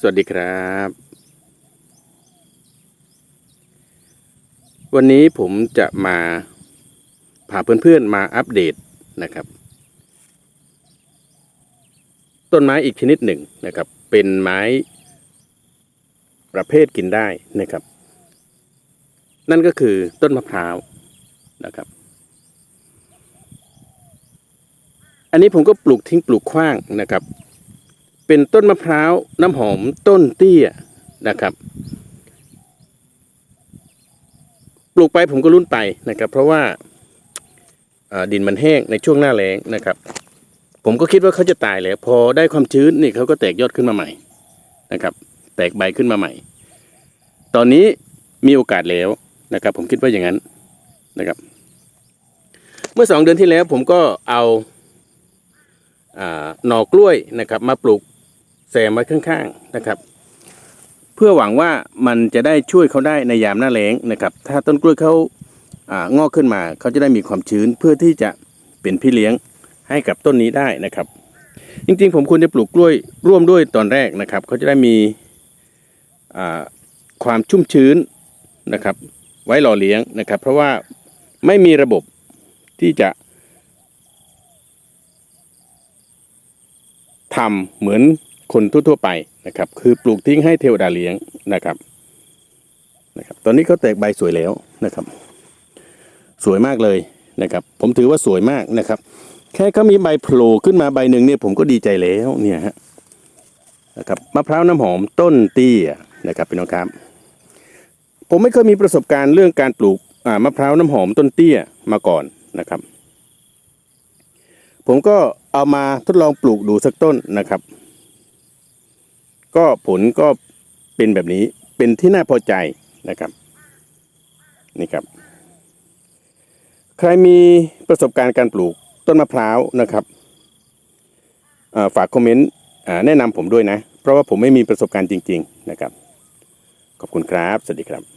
สวัสดีครับ วันนี้ผมจะมาพาเพื่อนๆมาอัปเดตนะครับ ต้นไม้อีกชนิดหนึ่งนะครับ เป็นไม้ประเภทกินได้นะครับ นั่นก็คือต้นมะพร้าวนะครับ อันนี้ผมก็ปลูกทิ้งปลูกขว้างนะครับ เป็นต้นมะพร้าวน้ำหอมต้นเตี้ยนะครับ ปลูกไปผมก็รุ่นไปนะครับ เพราะว่าดินมันแห้งในช่วงหน้าแล้งนะครับ ผมก็คิดว่าเขาจะตายแล้วพอได้ความชื้นนี่เขาก็แตกยอดขึ้นมาใหม่นะครับ แตกใบขึ้นมาใหม่ ตอนนี้มีโอกาสแล้วนะครับ ผมคิดว่าอย่างนั้นนะครับ เมื่อสองเดือนที่แล้วผมก็เอาอ่าหน่อกล้วยนะครับ มาปลูก แซมไว้ข้างๆนะครับ เพื่อหวังว่ามันจะได้ช่วยเขาได้ในยามหน้าแล้งนะครับ ถ้าต้นกล้วยเขาอ่างอกขึ้นมาเขาจะได้มีความชื้นเพื่อที่จะเป็นพี่เลี้ยงให้กับต้นนี้ได้นะครับ จริงๆ ผมควรจะปลูกกล้วยร่วมด้วยตอนแรกนะครับเขาจะได้มีอ่าความชุ่มชื้นนะครับ ไว้หล่อเลี้ยงนะครับ เพราะว่าไม่มีระบบที่จะทำเหมือน คนทั่วๆไปนะครับ คือปลูกทิ้งให้เทวดาเลี้ยงนะครับนะครับ ตอนนี้เขาแตกใบสวยแล้วนะครับ สวยมากเลยนะครับ ผมถือว่าสวยมากนะครับ แค่เขามีใบโผล่ขึ้นมาใบหนึ่งเนี่ยผมก็ดีใจแล้วเนี่ยฮะนะครับมะพร้าวน้ำหอมต้นเตี้ยนะครับพี่น้องครับ ผมไม่เคยมีประสบการณ์เรื่องการปลูกอ่ามะพร้าวน้ำหอมต้นเตี้ยมาก่อนนะครับ ผมก็เอามาทดลองปลูกดูสักต้นนะครับ ก็ผลก็เป็นแบบนี้เป็นที่น่าพอใจนะครับนี่ครับ ใครมีประสบการณ์การปลูกต้นมะพร้าวนะครับาฝากคอมเมนต์แนะนำผมด้วยนะ เพราะว่าผมไม่มีประสบการณ์จริง ๆนะครับ ขอบคุณครับ สวัสดีครับ